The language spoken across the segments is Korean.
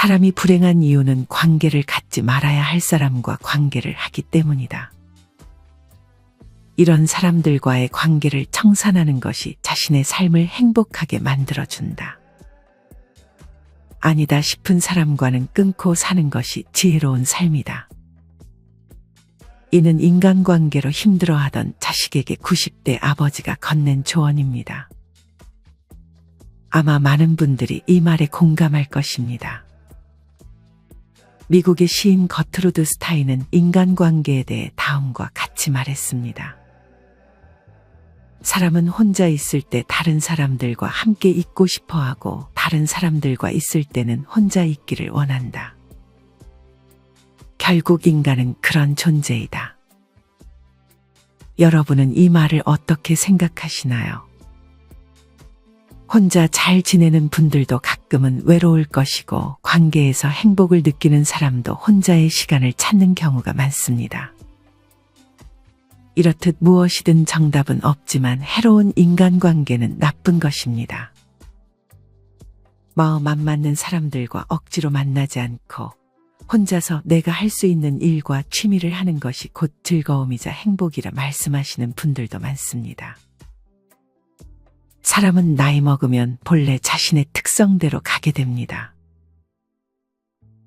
사람이 불행한 이유는 관계를 갖지 말아야 할 사람과 관계를 하기 때문이다. 이런 사람들과의 관계를 청산하는 것이 자신의 삶을 행복하게 만들어준다. 아니다 싶은 사람과는 끊고 사는 것이 지혜로운 삶이다. 이는 인간관계로 힘들어하던 자식에게 90대 아버지가 건넨 조언입니다. 아마 많은 분들이 이 말에 공감할 것입니다. 미국의 시인 거트루드 스타인은 인간관계에 대해 다음과 같이 말했습니다. 사람은 혼자 있을 때 다른 사람들과 함께 있고 싶어 하고 다른 사람들과 있을 때는 혼자 있기를 원한다. 결국 인간은 그런 존재이다. 여러분은 이 말을 어떻게 생각하시나요? 혼자 잘 지내는 분들도 가끔은 외로울 것이고 관계에서 행복을 느끼는 사람도 혼자의 시간을 찾는 경우가 많습니다. 이렇듯 무엇이든 정답은 없지만 해로운 인간관계는 나쁜 것입니다. 마음 안 맞는 사람들과 억지로 만나지 않고 혼자서 내가 할 수 있는 일과 취미를 하는 것이 곧 즐거움이자 행복이라 말씀하시는 분들도 많습니다. 사람은 나이 먹으면 본래 자신의 특성대로 가게 됩니다.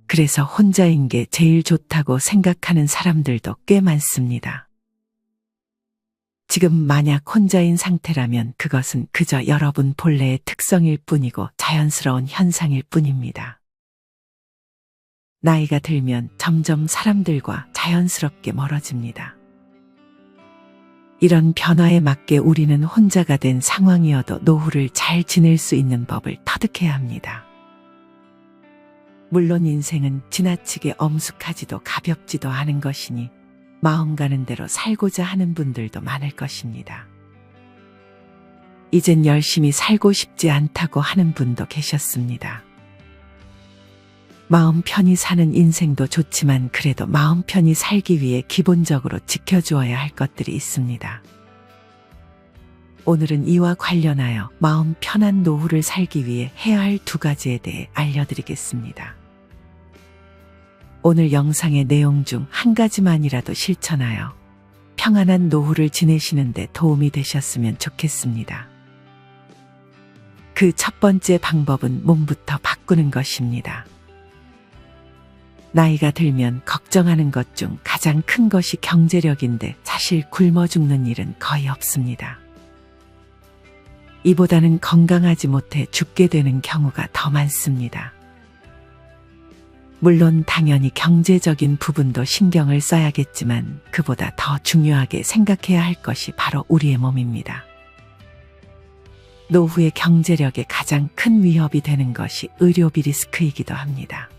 그래서 혼자인 게 제일 좋다고 생각하는 사람들도 꽤 많습니다. 지금 만약 혼자인 상태라면 그것은 그저 여러분 본래의 특성일 뿐이고 자연스러운 현상일 뿐입니다. 나이가 들면 점점 사람들과 자연스럽게 멀어집니다. 이런 변화에 맞게 우리는 혼자가 된 상황이어도 노후를 잘 지낼 수 있는 법을 터득해야 합니다. 물론 인생은 지나치게 엄숙하지도 가볍지도 않은 것이니 마음 가는 대로 살고자 하는 분들도 많을 것입니다. 이젠 열심히 살고 싶지 않다고 하는 분도 계셨습니다. 마음 편히 사는 인생도 좋지만 그래도 마음 편히 살기 위해 기본적으로 지켜주어야 할 것들이 있습니다. 오늘은 이와 관련하여 마음 편한 노후를 살기 위해 해야 할 두 가지에 대해 알려드리겠습니다. 오늘 영상의 내용 중 한 가지만이라도 실천하여 평안한 노후를 지내시는데 도움이 되셨으면 좋겠습니다. 그 첫 번째 방법은 몸부터 바꾸는 것입니다. 나이가 들면 걱정하는 것 중 가장 큰 것이 경제력인데 사실 굶어 죽는 일은 거의 없습니다. 이보다는 건강하지 못해 죽게 되는 경우가 더 많습니다. 물론 당연히 경제적인 부분도 신경을 써야겠지만 그보다 더 중요하게 생각해야 할 것이 바로 우리의 몸입니다. 노후의 경제력에 가장 큰 위협이 되는 것이 의료비 리스크이기도 합니다.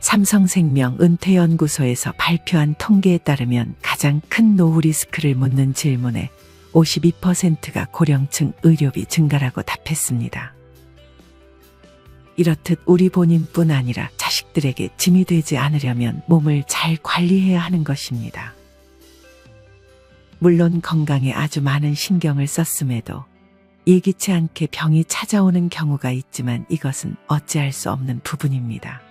삼성생명 은퇴연구소에서 발표한 통계에 따르면 가장 큰 노후 리스크를 묻는 질문에 52%가 고령층 의료비 증가라고 답했습니다. 이렇듯 우리 본인뿐 아니라 자식들에게 짐이 되지 않으려면 몸을 잘 관리해야 하는 것입니다. 물론 건강에 아주 많은 신경을 썼음에도 예기치 않게 병이 찾아오는 경우가 있지만 이것은 어찌할 수 없는 부분입니다.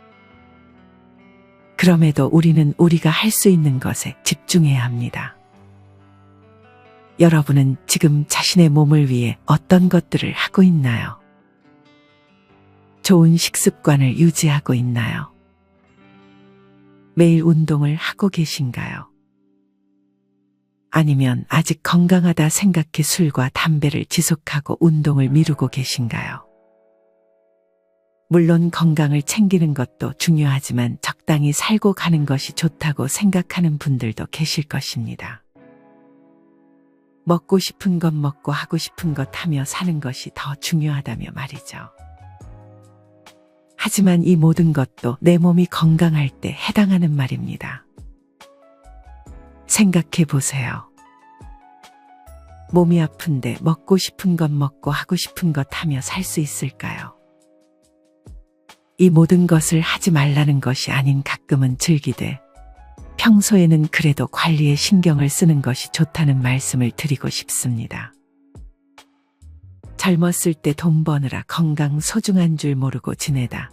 그럼에도 우리는 우리가 할 수 있는 것에 집중해야 합니다. 여러분은 지금 자신의 몸을 위해 어떤 것들을 하고 있나요? 좋은 식습관을 유지하고 있나요? 매일 운동을 하고 계신가요? 아니면 아직 건강하다 생각해 술과 담배를 지속하고 운동을 미루고 계신가요? 물론 건강을 챙기는 것도 중요하지만 적당히 살고 가는 것이 좋다고 생각하는 분들도 계실 것입니다. 먹고 싶은 것 먹고 하고 싶은 것 하며 사는 것이 더 중요하다며 말이죠. 하지만 이 모든 것도 내 몸이 건강할 때 해당하는 말입니다. 생각해 보세요. 몸이 아픈데 먹고 싶은 것 먹고 하고 싶은 것 하며 살 수 있을까요? 이 모든 것을 하지 말라는 것이 아닌 가끔은 즐기되 평소에는 그래도 관리에 신경을 쓰는 것이 좋다는 말씀을 드리고 싶습니다. 젊었을 때 돈 버느라 건강 소중한 줄 모르고 지내다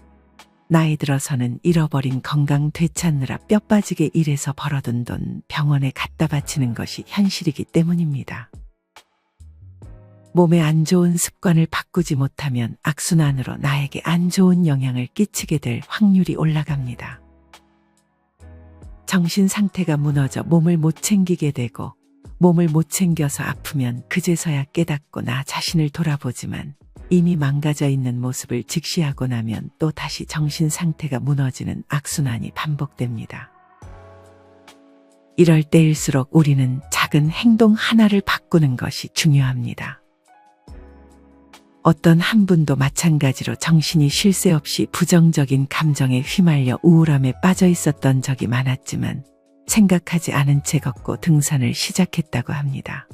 나이 들어서는 잃어버린 건강 되찾느라 뼈 빠지게 일해서 벌어둔 돈 병원에 갖다 바치는 것이 현실이기 때문입니다. 몸에 안 좋은 습관을 바꾸지 못하면 악순환으로 나에게 안 좋은 영향을 끼치게 될 확률이 올라갑니다. 정신 상태가 무너져 몸을 못 챙기게 되고 몸을 못 챙겨서 아프면 그제서야 깨닫고 나 자신을 돌아보지만 이미 망가져 있는 모습을 직시하고 나면 또 다시 정신 상태가 무너지는 악순환이 반복됩니다. 이럴 때일수록 우리는 작은 행동 하나를 바꾸는 것이 중요합니다. 어떤 한 분도 마찬가지로 정신이 쉴 새 없이 부정적인 감정에 휘말려 우울함에 빠져 있었던 적이 많았지만 생각하지 않은 채 걷고 등산을 시작했다고 합니다.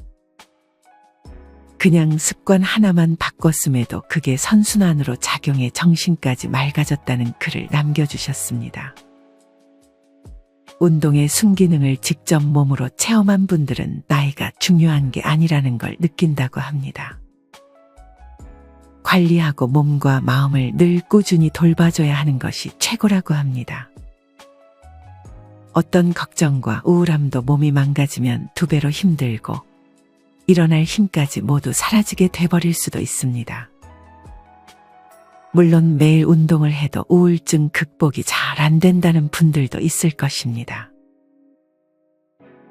그냥 습관 하나만 바꿨음에도 그게 선순환으로 작용해 정신까지 맑아졌다는 글을 남겨주셨습니다. 운동의 순기능을 직접 몸으로 체험한 분들은 나이가 중요한 게 아니라는 걸 느낀다고 합니다. 관리하고 몸과 마음을 늘 꾸준히 돌봐줘야 하는 것이 최고라고 합니다. 어떤 걱정과 우울함도 몸이 망가지면 두 배로 힘들고 일어날 힘까지 모두 사라지게 돼버릴 수도 있습니다. 물론 매일 운동을 해도 우울증 극복이 잘 안 된다는 분들도 있을 것입니다.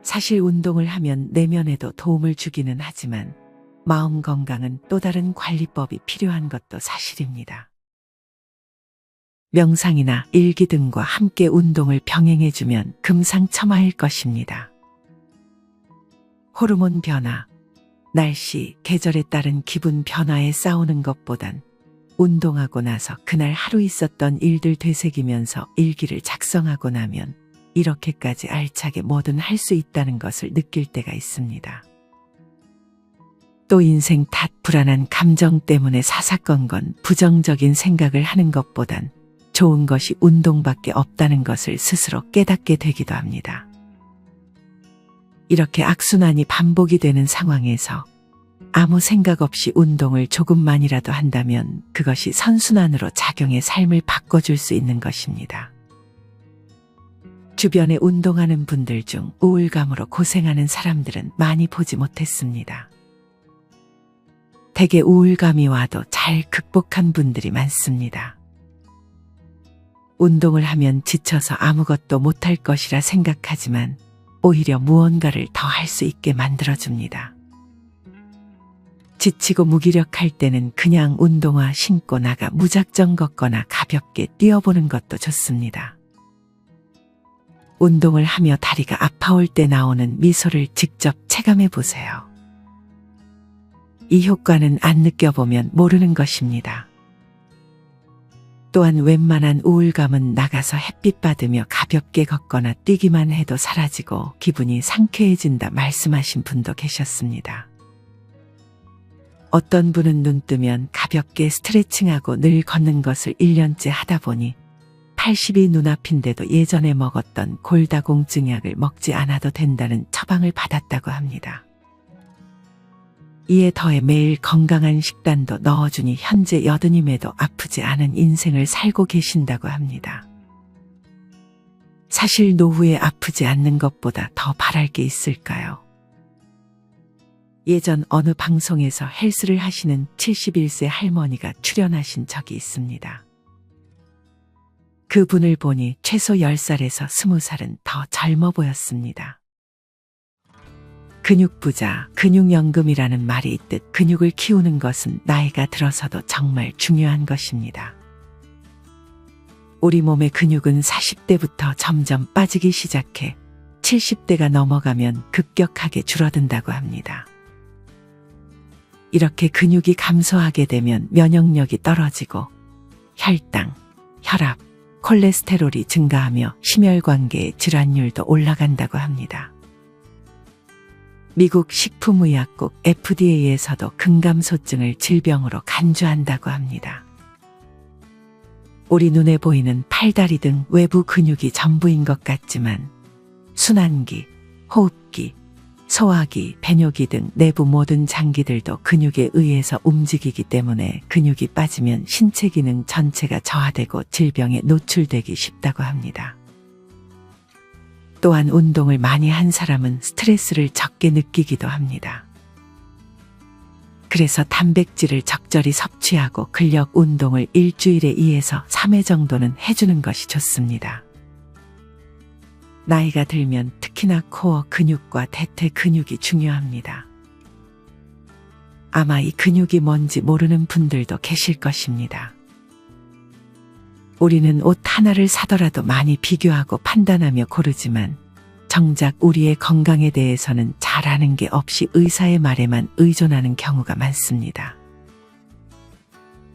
사실 운동을 하면 내면에도 도움을 주기는 하지만 마음 건강은 또 다른 관리법이 필요한 것도 사실입니다. 명상이나 일기 등과 함께 운동을 병행해주면 금상첨화일 것입니다. 호르몬 변화, 날씨, 계절에 따른 기분 변화에 싸우는 것보단 운동하고 나서 그날 하루 있었던 일들 되새기면서 일기를 작성하고 나면 이렇게까지 알차게 뭐든 할 수 있다는 것을 느낄 때가 있습니다. 또 인생 탓 불안한 감정 때문에 사사건건 부정적인 생각을 하는 것보단 좋은 것이 운동밖에 없다는 것을 스스로 깨닫게 되기도 합니다. 이렇게 악순환이 반복이 되는 상황에서 아무 생각 없이 운동을 조금만이라도 한다면 그것이 선순환으로 작용해 삶을 바꿔줄 수 있는 것입니다. 주변에 운동하는 분들 중 우울감으로 고생하는 사람들은 많이 보지 못했습니다. 대개 우울감이 와도 잘 극복한 분들이 많습니다. 운동을 하면 지쳐서 아무것도 못할 것이라 생각하지만 오히려 무언가를 더 할 수 있게 만들어줍니다. 지치고 무기력할 때는 그냥 운동화 신고 나가 무작정 걷거나 가볍게 뛰어보는 것도 좋습니다. 운동을 하며 다리가 아파올 때 나오는 미소를 직접 체감해 보세요. 이 효과는 안 느껴보면 모르는 것입니다. 또한 웬만한 우울감은 나가서 햇빛 받으며 가볍게 걷거나 뛰기만 해도 사라지고 기분이 상쾌해진다 말씀하신 분도 계셨습니다. 어떤 분은 눈 뜨면 가볍게 스트레칭하고 늘 걷는 것을 1년째 하다 보니 80이 눈앞인데도 예전에 먹었던 골다공증 약을 먹지 않아도 된다는 처방을 받았다고 합니다. 이에 더해 매일 건강한 식단도 넣어주니 현재 여든임에도 아프지 않은 인생을 살고 계신다고 합니다. 사실 노후에 아프지 않는 것보다 더 바랄 게 있을까요? 예전 어느 방송에서 헬스를 하시는 71세 할머니가 출연하신 적이 있습니다. 그분을 보니 최소 10살에서 20살은 더 젊어 보였습니다. 근육부자, 근육연금이라는 말이 있듯 근육을 키우는 것은 나이가 들어서도 정말 중요한 것입니다. 우리 몸의 근육은 40대부터 점점 빠지기 시작해 70대가 넘어가면 급격하게 줄어든다고 합니다. 이렇게 근육이 감소하게 되면 면역력이 떨어지고 혈당, 혈압, 콜레스테롤이 증가하며 심혈관계의 질환율도 올라간다고 합니다. 미국 식품의약국 FDA에서도 근감소증을 질병으로 간주한다고 합니다. 우리 눈에 보이는 팔다리 등 외부 근육이 전부인 것 같지만 순환기, 호흡기, 소화기, 배뇨기 등 내부 모든 장기들도 근육에 의해서 움직이기 때문에 근육이 빠지면 신체 기능 전체가 저하되고 질병에 노출되기 쉽다고 합니다. 또한 운동을 많이 한 사람은 스트레스를 적게 느끼기도 합니다. 그래서 단백질을 적절히 섭취하고 근력 운동을 일주일에 2에서 3회 정도는 해주는 것이 좋습니다. 나이가 들면 특히나 코어 근육과 대퇴 근육이 중요합니다. 아마 이 근육이 뭔지 모르는 분들도 계실 것입니다. 우리는 옷 하나를 사더라도 많이 비교하고 판단하며 고르지만 정작 우리의 건강에 대해서는 잘 아는 게 없이 의사의 말에만 의존하는 경우가 많습니다.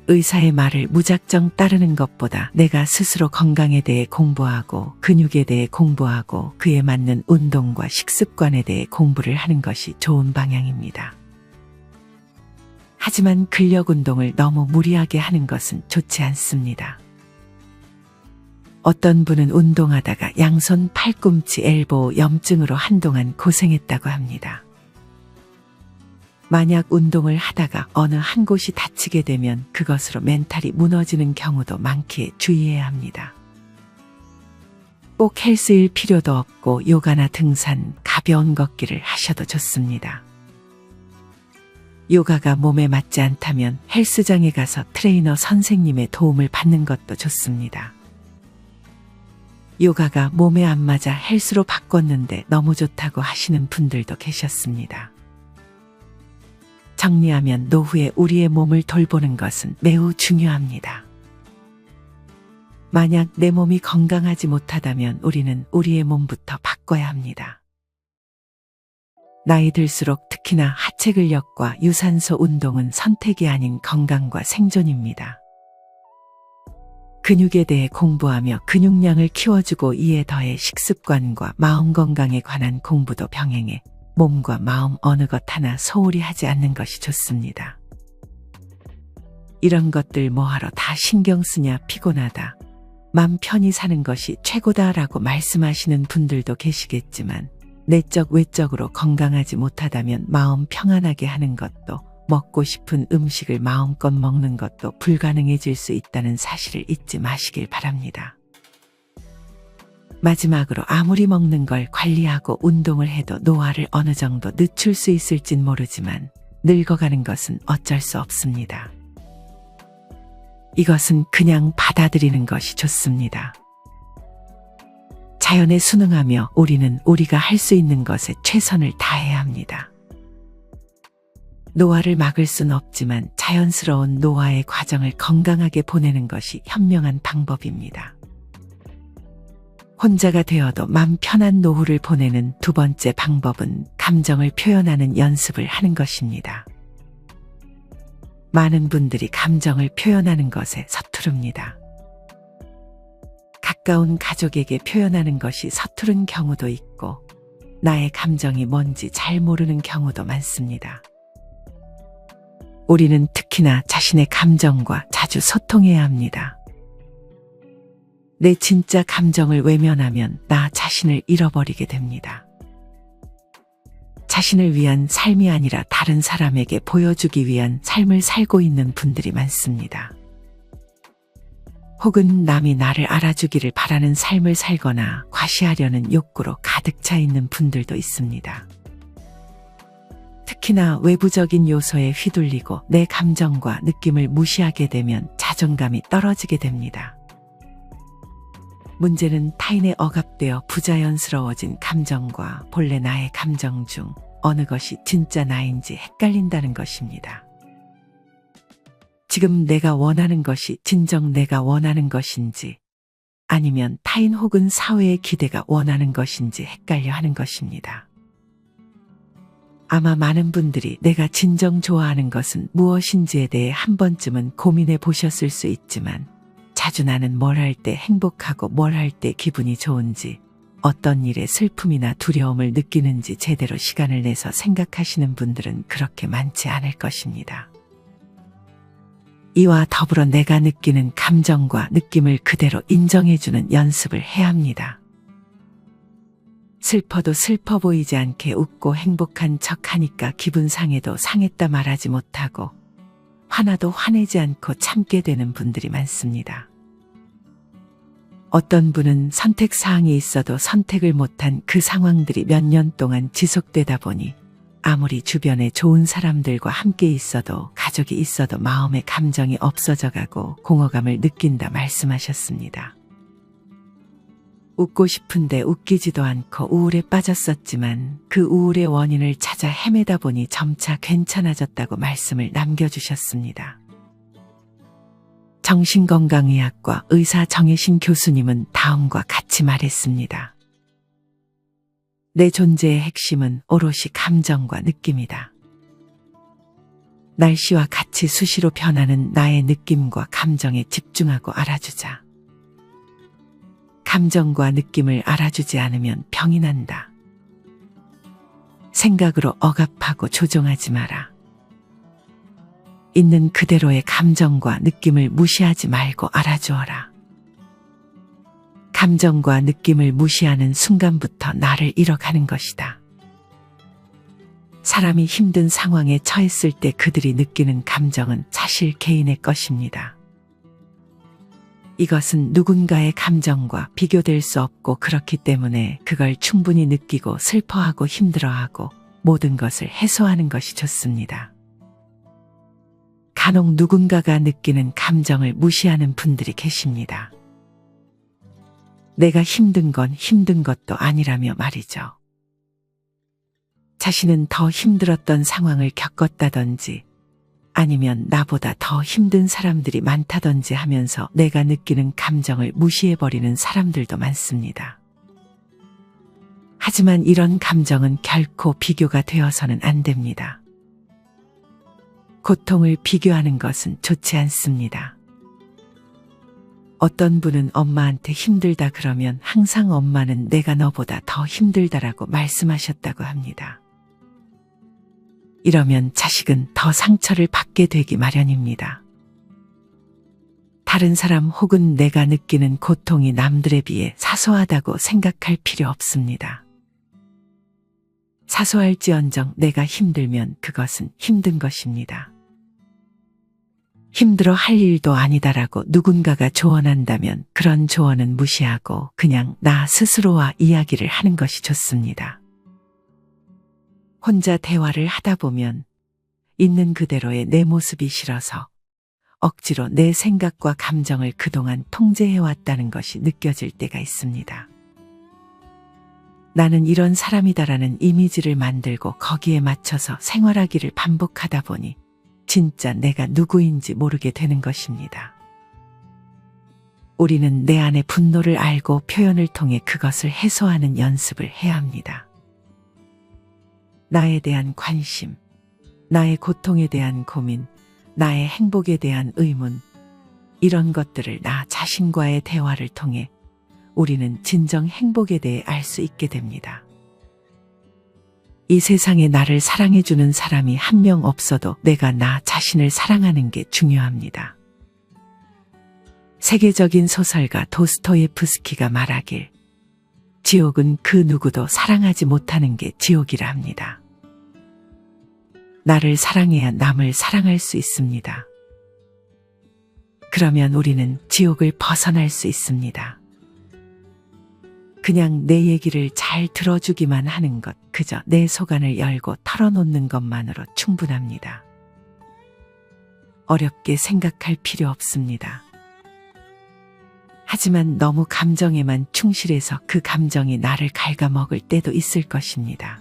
의사의 말을 무작정 따르는 것보다 내가 스스로 건강에 대해 공부하고 근육에 대해 공부하고 그에 맞는 운동과 식습관에 대해 공부를 하는 것이 좋은 방향입니다. 하지만 근력 운동을 너무 무리하게 하는 것은 좋지 않습니다. 어떤 분은 운동하다가 양손 팔꿈치 엘보 염증으로 한동안 고생했다고 합니다. 만약 운동을 하다가 어느 한 곳이 다치게 되면 그것으로 멘탈이 무너지는 경우도 많기에 주의해야 합니다. 꼭 헬스일 필요도 없고 요가나 등산, 가벼운 걷기를 하셔도 좋습니다. 요가가 몸에 맞지 않다면 헬스장에 가서 트레이너 선생님의 도움을 받는 것도 좋습니다. 요가가 몸에 안 맞아 헬스로 바꿨는데 너무 좋다고 하시는 분들도 계셨습니다. 정리하면 노후에 우리의 몸을 돌보는 것은 매우 중요합니다. 만약 내 몸이 건강하지 못하다면 우리는 우리의 몸부터 바꿔야 합니다. 나이 들수록 특히나 하체 근력과 유산소 운동은 선택이 아닌 건강과 생존입니다. 근육에 대해 공부하며 근육량을 키워주고 이에 더해 식습관과 마음 건강에 관한 공부도 병행해 몸과 마음 어느 것 하나 소홀히 하지 않는 것이 좋습니다. 이런 것들 뭐하러 다 신경 쓰냐 피곤하다. 맘 편히 사는 것이 최고다라고 말씀하시는 분들도 계시겠지만 내적 외적으로 건강하지 못하다면 마음 평안하게 하는 것도 먹고 싶은 음식을 마음껏 먹는 것도 불가능해질 수 있다는 사실을 잊지 마시길 바랍니다. 마지막으로 아무리 먹는 걸 관리하고 운동을 해도 노화를 어느 정도 늦출 수 있을진 모르지만 늙어가는 것은 어쩔 수 없습니다. 이것은 그냥 받아들이는 것이 좋습니다. 자연에 순응하며 우리는 우리가 할 수 있는 것에 최선을 다해야 합니다. 노화를 막을 순 없지만 자연스러운 노화의 과정을 건강하게 보내는 것이 현명한 방법입니다. 혼자가 되어도 맘 편한 노후를 보내는 두 번째 방법은 감정을 표현하는 연습을 하는 것입니다. 많은 분들이 감정을 표현하는 것에 서투릅니다. 가까운 가족에게 표현하는 것이 서투른 경우도 있고, 나의 감정이 뭔지 잘 모르는 경우도 많습니다. 우리는 특히나 자신의 감정과 자주 소통해야 합니다. 내 진짜 감정을 외면하면 나 자신을 잃어버리게 됩니다. 자신을 위한 삶이 아니라 다른 사람에게 보여주기 위한 삶을 살고 있는 분들이 많습니다. 혹은 남이 나를 알아주기를 바라는 삶을 살거나 과시하려는 욕구로 가득 차 있는 분들도 있습니다. 특히나 외부적인 요소에 휘둘리고 내 감정과 느낌을 무시하게 되면 자존감이 떨어지게 됩니다. 문제는 타인에 억압되어 부자연스러워진 감정과 본래 나의 감정 중 어느 것이 진짜 나인지 헷갈린다는 것입니다. 지금 내가 원하는 것이 진정 내가 원하는 것인지 아니면 타인 혹은 사회의 기대가 원하는 것인지 헷갈려 하는 것입니다. 아마 많은 분들이 내가 진정 좋아하는 것은 무엇인지에 대해 한 번쯤은 고민해 보셨을 수 있지만 자주 나는 뭘 할 때 행복하고 뭘 할 때 기분이 좋은지 어떤 일에 슬픔이나 두려움을 느끼는지 제대로 시간을 내서 생각하시는 분들은 그렇게 많지 않을 것입니다. 이와 더불어 내가 느끼는 감정과 느낌을 그대로 인정해주는 연습을 해야 합니다. 슬퍼도 슬퍼 보이지 않게 웃고 행복한 척 하니까 기분 상해도 상했다 말하지 못하고 화나도 화내지 않고 참게 되는 분들이 많습니다. 어떤 분은 선택 사항이 있어도 선택을 못한 그 상황들이 몇 년 동안 지속되다 보니 아무리 주변에 좋은 사람들과 함께 있어도 가족이 있어도 마음의 감정이 없어져 가고 공허감을 느낀다 말씀하셨습니다. 웃고 싶은데 웃기지도 않고 우울에 빠졌었지만 그 우울의 원인을 찾아 헤매다 보니 점차 괜찮아졌다고 말씀을 남겨주셨습니다. 정신건강의학과 의사 정혜신 교수님은 다음과 같이 말했습니다. 내 존재의 핵심은 오롯이 감정과 느낌이다. 날씨와 같이 수시로 변하는 나의 느낌과 감정에 집중하고 알아주자. 감정과 느낌을 알아주지 않으면 병이 난다. 생각으로 억압하고 조종하지 마라. 있는 그대로의 감정과 느낌을 무시하지 말고 알아주어라. 감정과 느낌을 무시하는 순간부터 나를 잃어가는 것이다. 사람이 힘든 상황에 처했을 때 그들이 느끼는 감정은 사실 개인의 것입니다. 이것은 누군가의 감정과 비교될 수 없고 그렇기 때문에 그걸 충분히 느끼고 슬퍼하고 힘들어하고 모든 것을 해소하는 것이 좋습니다. 간혹 누군가가 느끼는 감정을 무시하는 분들이 계십니다. 내가 힘든 건 힘든 것도 아니라며 말이죠. 자신은 더 힘들었던 상황을 겪었다든지 아니면 나보다 더 힘든 사람들이 많다든지 하면서 내가 느끼는 감정을 무시해버리는 사람들도 많습니다. 하지만 이런 감정은 결코 비교가 되어서는 안 됩니다. 고통을 비교하는 것은 좋지 않습니다. 어떤 분은 엄마한테 힘들다 그러면 항상 엄마는 내가 너보다 더 힘들다라고 말씀하셨다고 합니다. 이러면 자식은 더 상처를 받게 되기 마련입니다. 다른 사람 혹은 내가 느끼는 고통이 남들에 비해 사소하다고 생각할 필요 없습니다. 사소할지언정 내가 힘들면 그것은 힘든 것입니다. 힘들어 할 일도 아니다라고 누군가가 조언한다면 그런 조언은 무시하고 그냥 나 스스로와 이야기를 하는 것이 좋습니다. 혼자 대화를 하다 보면 있는 그대로의 내 모습이 싫어서 억지로 내 생각과 감정을 그동안 통제해왔다는 것이 느껴질 때가 있습니다. 나는 이런 사람이다라는 이미지를 만들고 거기에 맞춰서 생활하기를 반복하다 보니 진짜 내가 누구인지 모르게 되는 것입니다. 우리는 내 안의 분노를 알고 표현을 통해 그것을 해소하는 연습을 해야 합니다. 나에 대한 관심, 나의 고통에 대한 고민, 나의 행복에 대한 의문, 이런 것들을 나 자신과의 대화를 통해 우리는 진정 행복에 대해 알 수 있게 됩니다. 이 세상에 나를 사랑해주는 사람이 한 명 없어도 내가 나 자신을 사랑하는 게 중요합니다. 세계적인 소설가 도스토예프스키가 말하길 지옥은 그 누구도 사랑하지 못하는 게 지옥이라 합니다. 나를 사랑해야 남을 사랑할 수 있습니다. 그러면 우리는 지옥을 벗어날 수 있습니다. 그냥 내 얘기를 잘 들어주기만 하는 것, 그저 내 소관을 열고 털어놓는 것만으로 충분합니다. 어렵게 생각할 필요 없습니다. 하지만 너무 감정에만 충실해서 그 감정이 나를 갉아먹을 때도 있을 것입니다.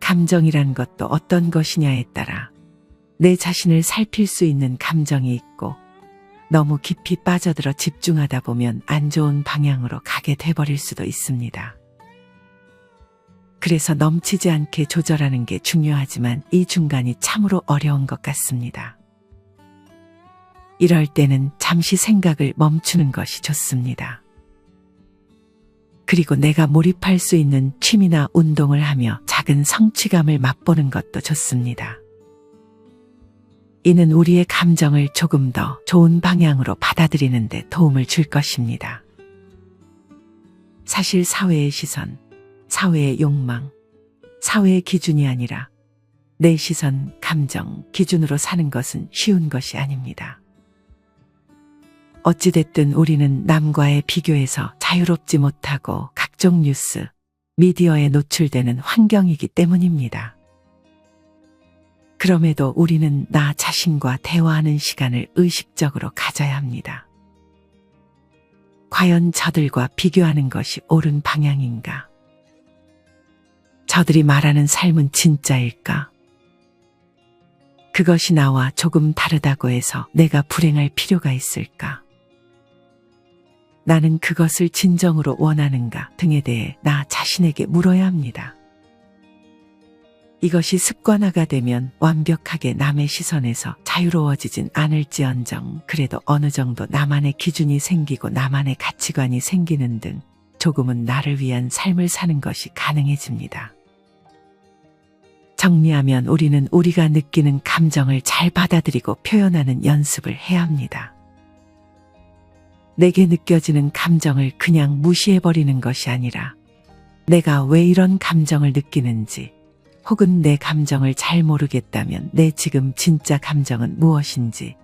감정이란 것도 어떤 것이냐에 따라 내 자신을 살필 수 있는 감정이 있고 너무 깊이 빠져들어 집중하다 보면 안 좋은 방향으로 가게 돼버릴 수도 있습니다. 그래서 넘치지 않게 조절하는 게 중요하지만 이 중간이 참으로 어려운 것 같습니다. 이럴 때는 잠시 생각을 멈추는 것이 좋습니다. 그리고 내가 몰입할 수 있는 취미나 운동을 하며 작은 성취감을 맛보는 것도 좋습니다. 이는 우리의 감정을 조금 더 좋은 방향으로 받아들이는 데 도움을 줄 것입니다. 사실 사회의 시선, 사회의 욕망, 사회의 기준이 아니라 내 시선, 감정, 기준으로 사는 것은 쉬운 것이 아닙니다. 어찌됐든 우리는 남과의 비교에서 자유롭지 못하고 각종 뉴스, 미디어에 노출되는 환경이기 때문입니다. 그럼에도 우리는 나 자신과 대화하는 시간을 의식적으로 가져야 합니다. 과연 저들과 비교하는 것이 옳은 방향인가? 저들이 말하는 삶은 진짜일까? 그것이 나와 조금 다르다고 해서 내가 불행할 필요가 있을까? 나는 그것을 진정으로 원하는가 등에 대해 나 자신에게 물어야 합니다. 이것이 습관화가 되면 완벽하게 남의 시선에서 자유로워지진 않을지언정 그래도 어느 정도 나만의 기준이 생기고 나만의 가치관이 생기는 등 조금은 나를 위한 삶을 사는 것이 가능해집니다. 정리하면 우리는 우리가 느끼는 감정을 잘 받아들이고 표현하는 연습을 해야 합니다. 내게 느껴지는 감정을 그냥 무시해버리는 것이 아니라 내가 왜 이런 감정을 느끼는지 혹은 내 감정을 잘 모르겠다면 내 지금 진짜 감정은 무엇인지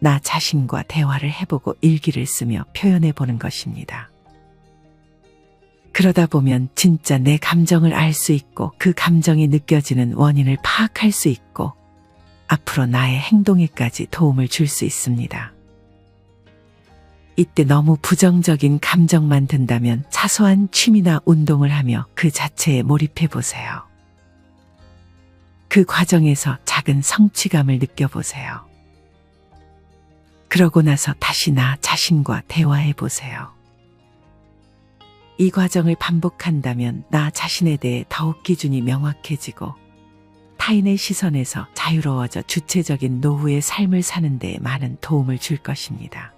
나 자신과 대화를 해보고 일기를 쓰며 표현해 보는 것입니다. 그러다 보면 진짜 내 감정을 알 수 있고 그 감정이 느껴지는 원인을 파악할 수 있고 앞으로 나의 행동에까지 도움을 줄 수 있습니다. 이때 너무 부정적인 감정만 든다면 사소한 취미나 운동을 하며 그 자체에 몰입해 보세요. 그 과정에서 작은 성취감을 느껴보세요. 그러고 나서 다시 나 자신과 대화해 보세요. 이 과정을 반복한다면 나 자신에 대해 더욱 기준이 명확해지고 타인의 시선에서 자유로워져 주체적인 노후의 삶을 사는 데 많은 도움을 줄 것입니다.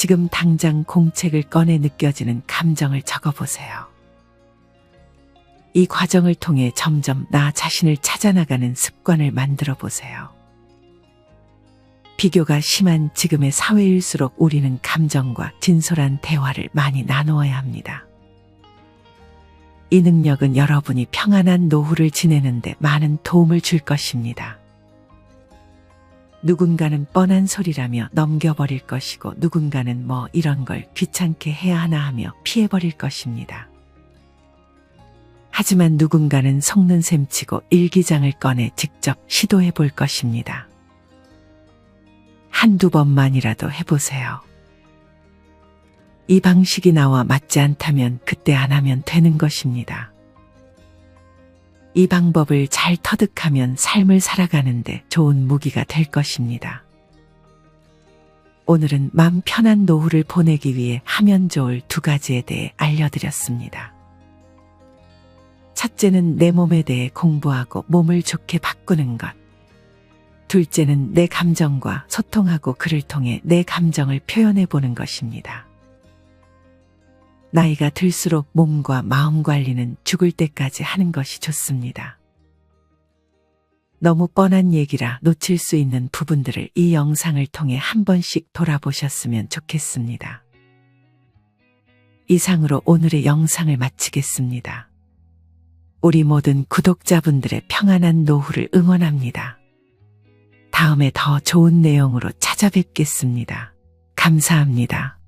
지금 당장 공책을 꺼내 느껴지는 감정을 적어보세요. 이 과정을 통해 점점 나 자신을 찾아나가는 습관을 만들어 보세요. 비교가 심한 지금의 사회일수록 우리는 감정과 진솔한 대화를 많이 나누어야 합니다. 이 능력은 여러분이 평안한 노후를 지내는데 많은 도움을 줄 것입니다. 누군가는 뻔한 소리라며 넘겨버릴 것이고 누군가는 뭐 이런 걸 귀찮게 해야 하나 하며 피해버릴 것입니다. 하지만 누군가는 속는 셈치고 일기장을 꺼내 직접 시도해 볼 것입니다. 한두 번만이라도 해보세요. 이 방식이 나와 맞지 않다면 그때 안 하면 되는 것입니다. 이 방법을 잘 터득하면 삶을 살아가는데 좋은 무기가 될 것입니다. 오늘은 맘 편한 노후를 보내기 위해 하면 좋을 두 가지에 대해 알려드렸습니다. 첫째는 내 몸에 대해 공부하고 몸을 좋게 바꾸는 것. 둘째는 내 감정과 소통하고 그를 통해 내 감정을 표현해 보는 것입니다. 나이가 들수록 몸과 마음 관리는 죽을 때까지 하는 것이 좋습니다. 너무 뻔한 얘기라 놓칠 수 있는 부분들을 이 영상을 통해 한 번씩 돌아보셨으면 좋겠습니다. 이상으로 오늘의 영상을 마치겠습니다. 우리 모든 구독자분들의 평안한 노후를 응원합니다. 다음에 더 좋은 내용으로 찾아뵙겠습니다. 감사합니다.